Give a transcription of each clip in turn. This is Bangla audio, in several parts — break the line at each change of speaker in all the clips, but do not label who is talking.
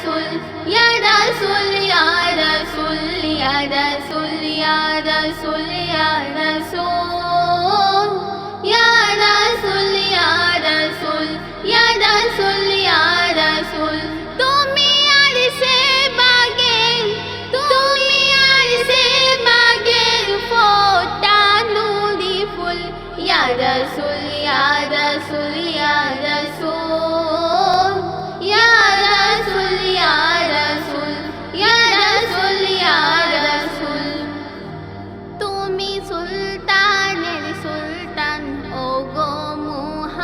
রাসূল ইয়া রাসূল ইয়া রাসূল ইয়া রাসূল ইয়া রাসূল ইয়া রাসূল ইয়া রাসূল ইয়া রাসূল ইয়া রাসূল ইয়া রাসূল তুমি আর সে বাগে তুমি আর সে বাগে ফোটা নুরি ফুল ইয়া রাসূল ইয়া রাসূল ইয়া রাসূল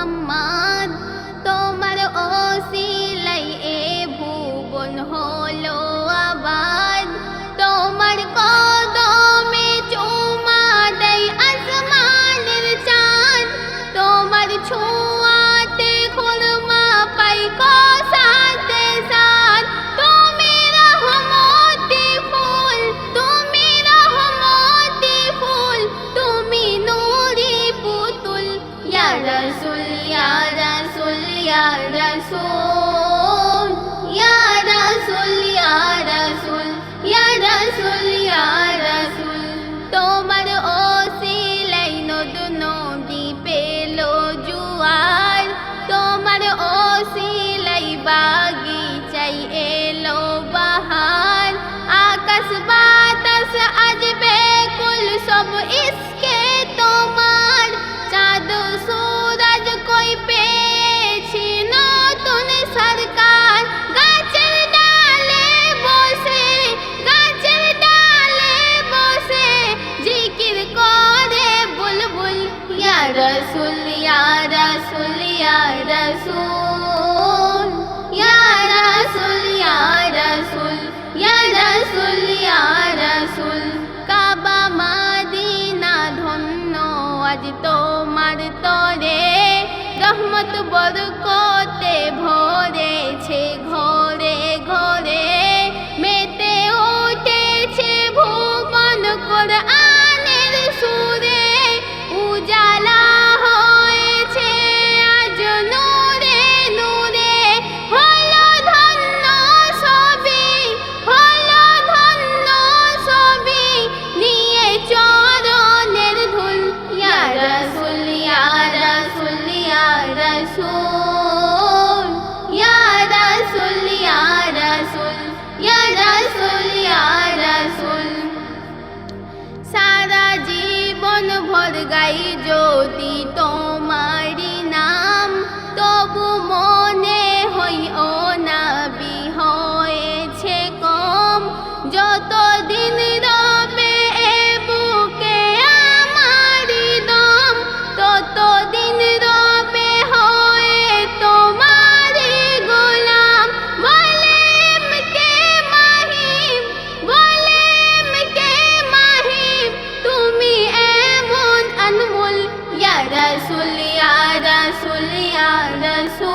mama. রসুল রসুল ইয়া রসুল ইয়া রসুল ইয়া রসুল রসুল কাবা মাদিনা ধন্য আজ তোমার তরে, রহমত বরকতে ভরেছে ঘরে ঘরে। رسول يا رسول يا رسول يا رسول يا رسول সারা জীবন ভর গাই জ্যোতি Rasul, Ya Rasul, Ya Rasul.